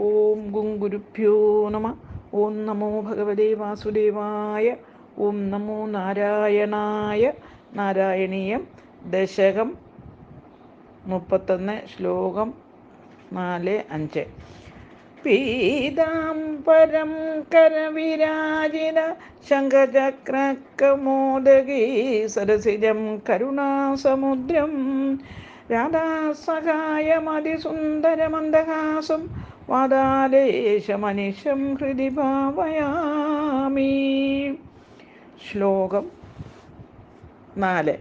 ഓം ഗുങ്കുരുഭ്യോ നമ. ഓം നമോ ഭഗവതേ വാസുദേവായ. ഓം നമോ നാരായണായ. നാരായണീയം ദശകം മുപ്പത്തൊന്ന് ശ്ലോകം നാല് അഞ്ച്. പീതാംബരം കരവിരാജിത ശംഖചക്രക്കമോദകീ സരസിജം കരുണാസമുദ്രം. രാധാസഹായമതിസുന്ദരമന്ദഹാസം വാതാലേശമനിശം ഹൃദി ഭാവയാമി. ശ്ലോകം നാല്.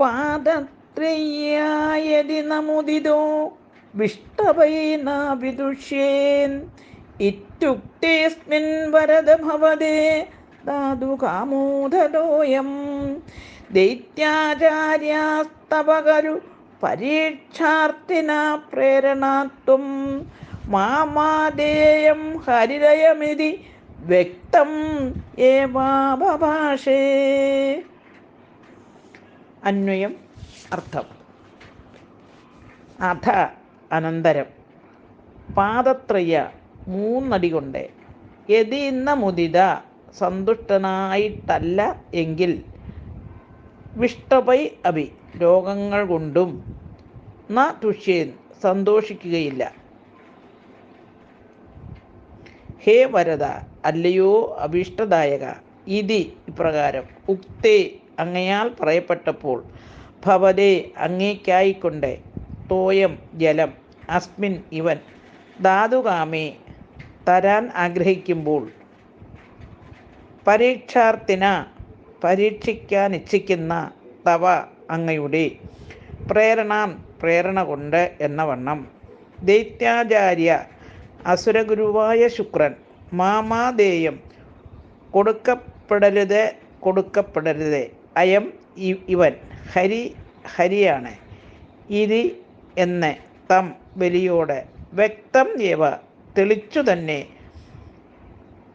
പാദത്രയ്യായതി നമുദിതോ വിഷ്ടവൈന വിദുഷ്യേൻ ഇത്യുക്തേസ്മിൻ വരദ ഭവതേ ധാതുകാമോദരോയം ദൈത്യാചാര്യാസ്തവകരു പരീക്ഷാർത്ഥിന പ്രേരണാത്വം. മാമാദേയം ഹരിരയമിതി വ്യക്തം ഏവാഭാഷേ അന്വയം അർത്ഥം. അധ അനന്തരം. പാദത്രയ മൂന്നടി കൊണ്ട്. യതി ഇന്ന മുദിത സന്തുഷ്ടനായിട്ടല്ല എങ്കിൽ വിഷ്ടപൈ അഭി. രോഗങ്ങൾ കൊണ്ടും ന തുഷ്യൻ സന്തോഷിക്കുകയില്ല. ഹേ വരദ അല്ലയോ അഭീഷ്ടദായക. ഇതി ഇപ്രകാരം ഉക്തേ അങ്ങയാൽ പറയപ്പെട്ടപ്പോൾ ഭവതേ അങ്ങേക്കായിക്കൊണ്ട് തോയം ജലം അസ്മിൻ ഇവൻ ധാതുകാമേ തരാൻ ആഗ്രഹിക്കുമ്പോൾ പരീക്ഷാർത്ഥിന പരീക്ഷിക്കാൻ ഇച്ഛിക്കുന്ന തവ അങ്ങയുടെ. പ്രേരണ പ്രേരണ കൊണ്ട് എന്ന വണ്ണം. ദൈത്യാചാര്യ അസുരഗുരുവായ ശുക്രൻ മാമാദേയം കൊടുക്കപ്പെടരുത് കൊടുക്കപ്പെടരുത്. അയം ഇവൻ ഹരി ഹരിയാണ്. ഇരി എന്ന് തം ബലിയോട് വ്യക്തം ഏവ തെളിച്ചു തന്നെ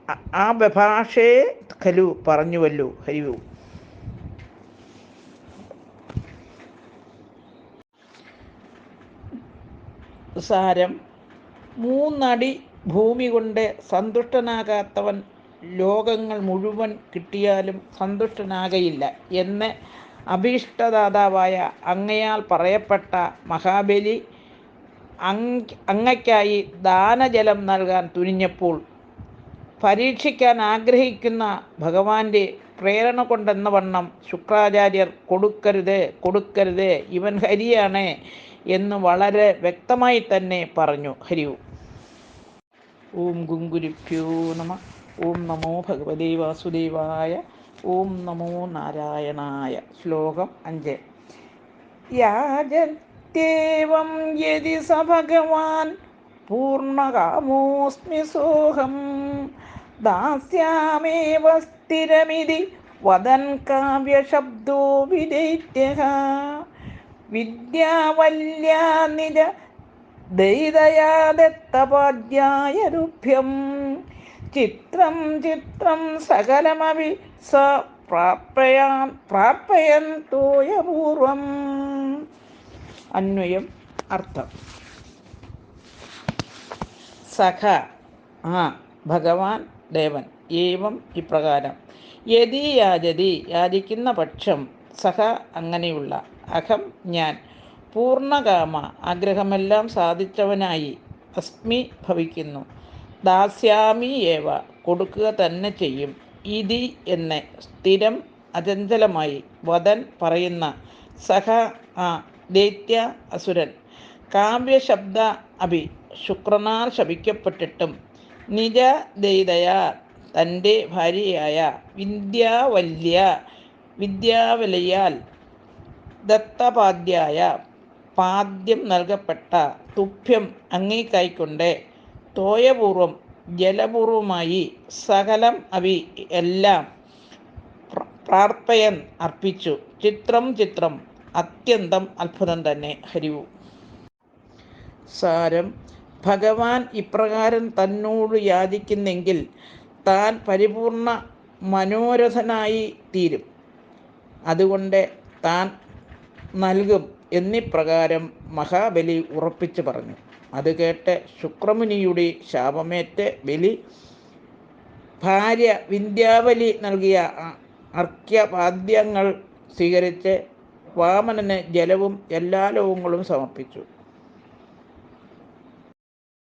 ആ ബഭാഷേ ഖലു പറഞ്ഞുവല്ലോ ഹരിവു സാരം മൂന്നടി ഭൂമി കൊണ്ട് സന്തുഷ്ടനാകാത്തവൻ ലോകങ്ങൾ മുഴുവൻ കിട്ടിയാലും സന്തുഷ്ടനാകയില്ല എന്ന് അഭീഷ്ടദാതാവായ അങ്ങയാൽ പറയപ്പെട്ട മഹാബലി അങ്ങയ്ക്കായി ദാനജലം നൽകാൻ തുനിഞ്ഞപ്പോൾ പരീക്ഷിക്കാൻ ആഗ്രഹിക്കുന്ന ഭഗവാന്റെ പ്രേരണ കൊണ്ടെന്ന വണ്ണം ശുക്രാചാര്യർ കൊടുക്കരുത് കൊടുക്കരുത് ഇവൻ ഹരിയാണ് എന്ന് വളരെ വ്യക്തമായി തന്നെ പറഞ്ഞു. ഹരി ഓം ഗുങ്കുരുഭ്യോ നമ. ഓം നമോ ഭഗവതി വാസുദേവായ. ഓം നമോ നാരായണായ. ശ്ലോകം അഞ്ച്. യാജത്യേവം യതി സ ഭഗവാൻ. പൂർണകാമോസ്മി സോഹം. ദാസ്യാമേവ സ്ഥിരമിതി വദൻ കാവ്യശബ്ദോ വിദൈത്യ വിദ്യാവല്യാ നിജ ദൈതയാദത്തപാധ്യായരുഭ്യം ചിത്രം ചിത്രം സകലമവി സ പ്രാപ്യയാ തോയപൂർവം അന്വയം അർത്ഥം. സഖ ആ. ഭഗവാൻ ദേവൻ. ഏവം ഇപ്രകാരം. യതി യാചതി യാചിക്കുന്ന പക്ഷം സഹ അങ്ങനെയുള്ള അഹം ഞാൻ. പൂർണകാമ ആഗ്രഹമെല്ലാം സാധിച്ചവനായി അസ്മി ഭവിക്കുന്നു. ദാസ്യാമി ഏവ കൊടുക്കുക തന്നെ ചെയ്യും. ഇതി എന്ന് സ്ഥിരം അചഞ്ചലമായി വദൻ പറയുന്ന സഹ ആ ദൈത്യ അസുരൻ. കാവ്യശബ്ദ അഭി ശുക്രനാർ ശപിക്കപ്പെട്ടിട്ടും നിജ ദൈതയ തന്റെ ഭാര്യയായ വിദ്യാവല്യ വിദ്യാവലയാൽ ദത്തപാദ്യായ പാദ്യം നൽകപ്പെട്ട തുഭ്യം അങ്ങേക്കായിക്കൊണ്ട് തോയപൂർവം ജലപൂർവമായി സകലം അവി എല്ലാം പ്രാർത്ഥയൻ അർപ്പിച്ചു. ചിത്രം ചിത്രം അത്യന്തം അത്ഭുതം തന്നെ. ഹരിവു. സാരം ഭഗവാൻ ഇപ്രകാരം തന്നോട് യാചിക്കുന്നെങ്കിൽ താൻ പരിപൂർണ മനോരഥനായി തീരും. അതുകൊണ്ട് താൻ നൽകും എന്നിപ്രകാരം മഹാബലി ഉറപ്പിച്ചു പറഞ്ഞു. അത് കേട്ട് ശുക്രമുനിയുടെ ശാപമേറ്റ് ബലി ഭാര്യ വിന്ധ്യാവലി നൽകിയ അർഘ്യപാദ്യങ്ങൾ സ്വീകരിച്ച് വാമനന് ജലവും എല്ലാ ലോകങ്ങളും സമർപ്പിച്ചു.